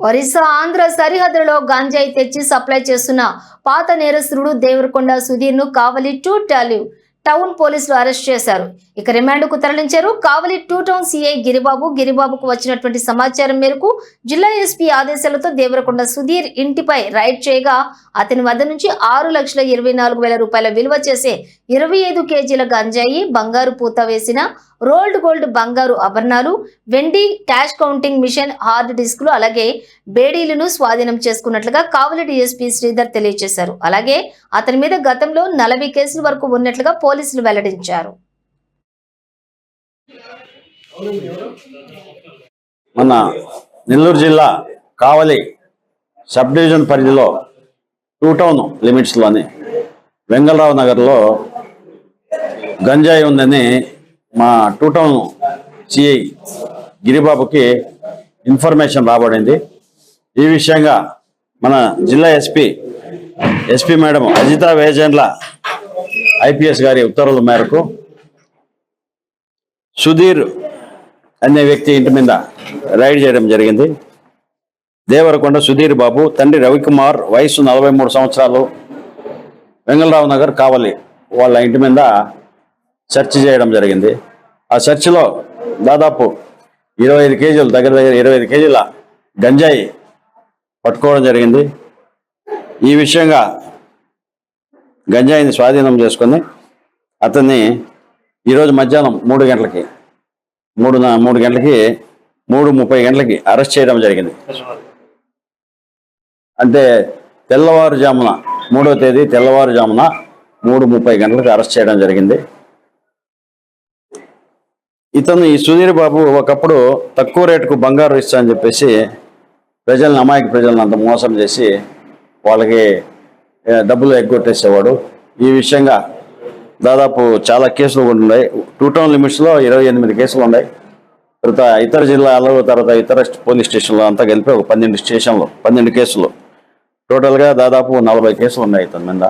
ఒరిస్సా ఆంధ్ర సరిహద్దులో గాంజాయి తెచ్చి సప్లై చేస్తున్న పాత నేరస్తుడు దేవరకొండ సుధీర్ను కావలి టూ టాలివ్ టౌన్ పోలీసులు అరెస్ట్ చేశారు. ఇక రిమాండ్కు తరలించారు. Kavali two town CI Giribabu. గిరిబాబుకు వచ్చినటువంటి సమాచారం మేరకు జిల్లా ఎస్పీ ఆదేశాలతో దేవరకొండ సుధీర్ ఇంటిపై రైడ్ చేయగా అతని వద్ద నుంచి ఆరు లక్షల ఇరవై నాలుగు వేల రూపాయల విలువ చేసే ఇరవై ఐదు కేజీల గంజాయి బంగారు పూత వేసిన రోల్డ్ గోల్డ్ బంగారు ఆభరణాలు వెండి క్యాష్ కౌంటింగ్ మిషన్ హార్డ్ డిస్క్లు అలాగే బేడీలను స్వాధీనం చేసుకున్నట్లుగా కావలి డీఎస్పీ శ్రీధర్ తెలియజేశారు. అలాగే అతని మీద గతంలో నలభై కేసుల వరకు ఉన్నట్లుగా పోలీసులు వెల్లడించారు. మన నెల్లూరు జిల్లా కావలి సబ్ డివిజన్ పరిధిలో టూ టౌన్ లిమిట్స్లోని వెంగళరావు నగర్లో గంజాయి ఉందని మా టూ టౌన్ సిఐ గిరిబాబుకి ఇన్ఫర్మేషన్ రాబడింది. ఈ విషయంగా మన జిల్లా SP SP madam Ajitha Vejendla IPS గారి ఉత్తర్వుల మేరకు సుధీర్ అనే వ్యక్తి ఇంటి మీద రైడ్ చేయడం జరిగింది. దేవరకొండ సుధీర్ బాబు తండ్రి రవికుమార్ వయసు నలభై మూడు సంవత్సరాలు వెంగళరావు నగర్ కావలి వాళ్ళ ఇంటి మీద సెర్చ్ చేయడం జరిగింది. ఆ సెర్చ్లో దాదాపు ఇరవై ఐదు కేజీలు దగ్గర దగ్గర ఇరవై ఐదు కేజీల గంజాయి పట్టుకోవడం జరిగింది. ఈ విషయంగా గంజాయిని స్వాధీనం చేసుకుని అతన్ని ఈరోజు మధ్యాహ్నం మూడు గంటలకి మూడు మూడు గంటలకి మూడు ముప్పై గంటలకి అరెస్ట్ చేయడం జరిగింది. అంటే తెల్లవారుజామున మూడో తేదీ తెల్లవారుజామున మూడు ముప్పై గంటలకు అరెస్ట్ చేయడం జరిగింది. ఇతను ఈ సుధీర్ బాబు ఒకప్పుడు తక్కువ రేటుకు బంగారు ఇస్తా అని చెప్పేసి ప్రజలను అమాయక ప్రజలను అంత మోసం చేసి వాళ్ళకి డబ్బులు ఎగ్గొట్టేసేవాడు. ఈ విషయంగా దాదాపు చాలా కేసులు ఉన్నాయి. టూ టౌన్ లిమిట్స్లో ఇరవై ఎనిమిది కేసులు ఉన్నాయి. తర్వాత ఇతర జిల్లాలో తర్వాత ఇతర పోలీస్ స్టేషన్లో అంతా కలిపి ఒక పన్నెండు స్టేషన్లు పన్నెండు కేసులు. టోటల్గా దాదాపు నలభై కేసులు ఉన్నాయి ఇతని మీద.